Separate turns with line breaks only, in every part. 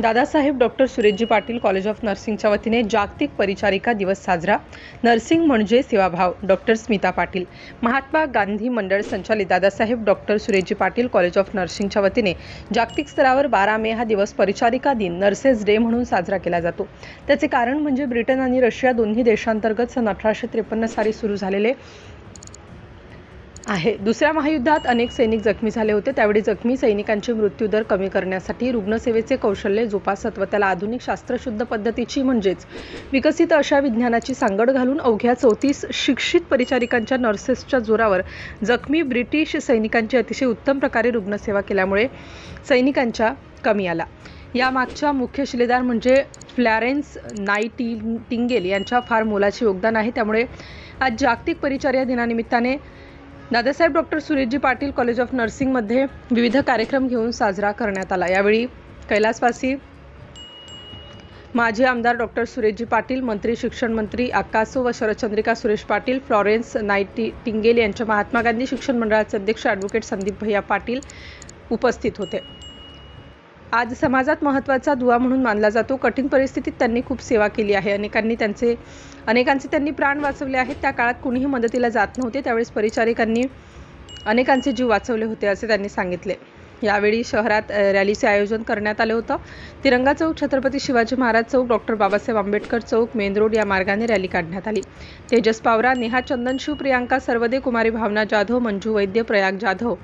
Dadasaheb doctor Sureshji Patil college of नर्सिंगच्या वतीने जागतिक परिचारिका दिवस साजरा. नर्सिंग म्हणजे सेवाभाव डॉक्टर स्मिता पाटील. महात्मा गांधी मंडळ संचालित Dadasaheb doctor Sureshji Patil college of नर्सिंगच्या वतीने जागतिक स्तरावर बारा मे हा दिवस परिचारिका दिन नर्सेस डे म्हणून साजरा केला जातो. त्याचे कारण म्हणजे ब्रिटन आणि रशिया दोन्ही देशांतर्गत सन अठराशे त्रेपन्न साली सुरू झालेले आहे. दुसऱ्या महायुद्धात अनेक सैनिक जखमी झाले होते. त्यावेळी जखमी सैनिकांचे मृत्यूदर कमी करण्यासाठी रुग्णसेवेचे कौशल्य जोपासत व त्याला आधुनिक शास्त्रशुद्ध पद्धतीची म्हणजेच विकसित अशा विज्ञानाची सांगड घालून अवघ्या चौतीस शिक्षित परिचारिकांच्या नर्सेसच्या जोरावर जखमी ब्रिटिश सैनिकांची अतिशय उत्तम प्रकारे रुग्णसेवा केल्यामुळे सैनिकांच्या कमी आला. या मागच्या मुख्य शिलेदार म्हणजे फ्लॅरेन्स नाईटी टिंगेल यांच्या फार मोलाचे योगदान आहे. त्यामुळे आज जागतिक परिचर्या दिनानिमित्ताने Dadasaheb doctor Sureshji Patil college of नर्सिंगमध्ये विविध कार्यक्रम घेऊन साजरा करण्यात आला. यावेळी कैलासवासी माजी आमदार डॉक्टर सुरेशजी पाटील मंत्री शिक्षण मंत्री आकासो व Sharadchandrika Suresh Patil Florence Nightingale यांच्या महात्मा गांधी शिक्षण मंडळाचे अध्यक्ष ॲडव्होकेट संदीप भैया पाटील उपस्थित होते. आज समाजात महत्त्वाचा दुवा म्हणून मानला जातो. कठीण परिस्थितीत त्यांनी खूप सेवा केली आहे. अनेकांनी त्यांचे अनेकांचे त्यांनी प्राण वाचवले आहेत. त्या काळात कुणीही मदतीला जात नव्हते. त्यावेळेस परिचारिकांनी अनेकांचे जीव वाचवले होते असे त्यांनी सांगितले. यावेळी शहरात रॅलीचे आयोजन करण्यात आले होतं. Tiranga Chowk Chhatrapati Shivaji Maharaj Chowk doctor Babasaheb Ambedkar Chowk main road या मार्गाने रॅली काढण्यात आली. तेजस पावरा नेहा चंदनशिव प्रियांका सर्वदे कुमारी भावना जाधव मंजू वैद्य प्रयाग जाधव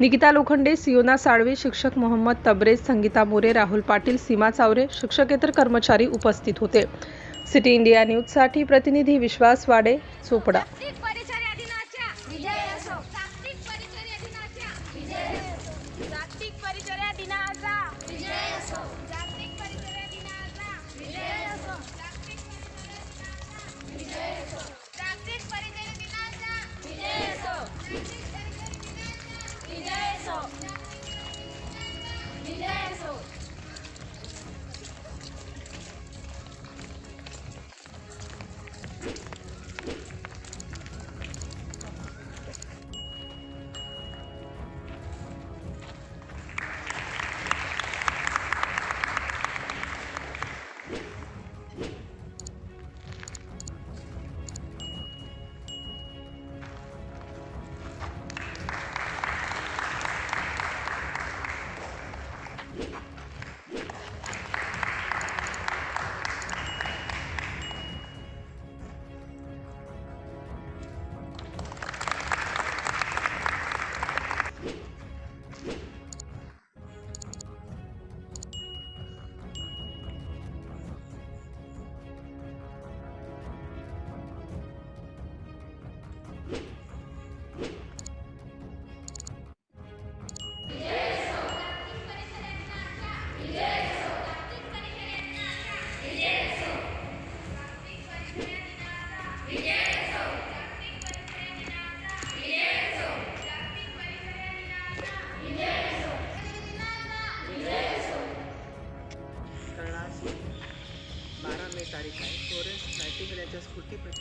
निकिता लोखंडे सियोना साळवे शिक्षक मोहम्मद तबरेज संगीता मोरे राहुल पाटील सीमा चावरे शिक्षकेतर कर्मचारी उपस्थित होते. सिटी इंडिया न्यूजसाठी प्रतिनिधी विश्वास वाडे चोपडा.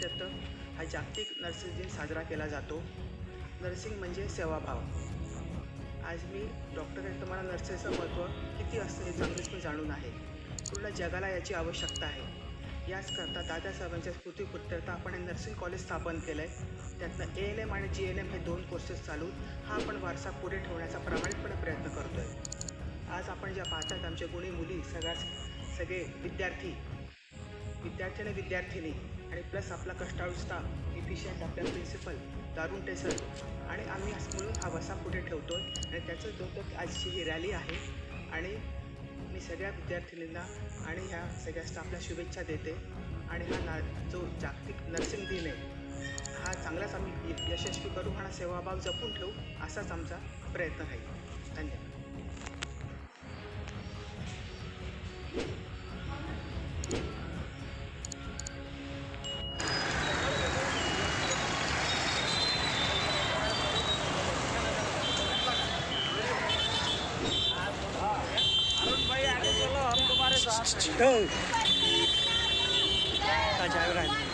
सत्याहत्तर हा जागतिक नर्सिंग दिन साजरा केला जातो. नर्सिंग म्हणजे सेवाभाव आज मी डॉक्टर आहे तुम्हाला मला नर्सेसचं महत्त्व किती असतं हे चांगलेच मी जाणून आहे. पूर्ण जगाला याची आवश्यकता आहे. याचकरता दादासाहेबांच्या स्फूर्तीप्रित्यर्थ आपण हे नर्सिंग कॉलेज स्थापन केलं आहे त्यातनं ए एल एम आणि जी एल एम हे दोन कोर्सेस चालून हा आपण वारसा पुढे ठेवण्याचा प्रामाणिकपणे प्रयत्न करतो आहे आज आपण ज्या पाहतात आमच्या गुणी मुली सगळ्याच सगळे विद्यार्थी विद्यार्थी आणि विद्यार्थिनी आणि प्लस आपला कष्टाळू स्टाफ इफिशियंट आपल्या प्रिन्सिपल दारुण टेसर आणि आम्ही म्हणून मिळून हा वसा पुढे ठेवतो आणि त्याचं दोन आजची ही रॅली आहे. आणि मी सगळ्या विद्यार्थिनींना आणि ह्या सगळ्या स्टाफला शुभेच्छा देते. आणि हा ना जो जागतिक नर्सिंग दिन आहे हा चांगलाच आम्ही यशस्वी करू आणि हा सेवाभाव जपून ठेवू असाच आमचा प्रयत्न राहील. धन्यवाद. ठेव. का जायवर आहे?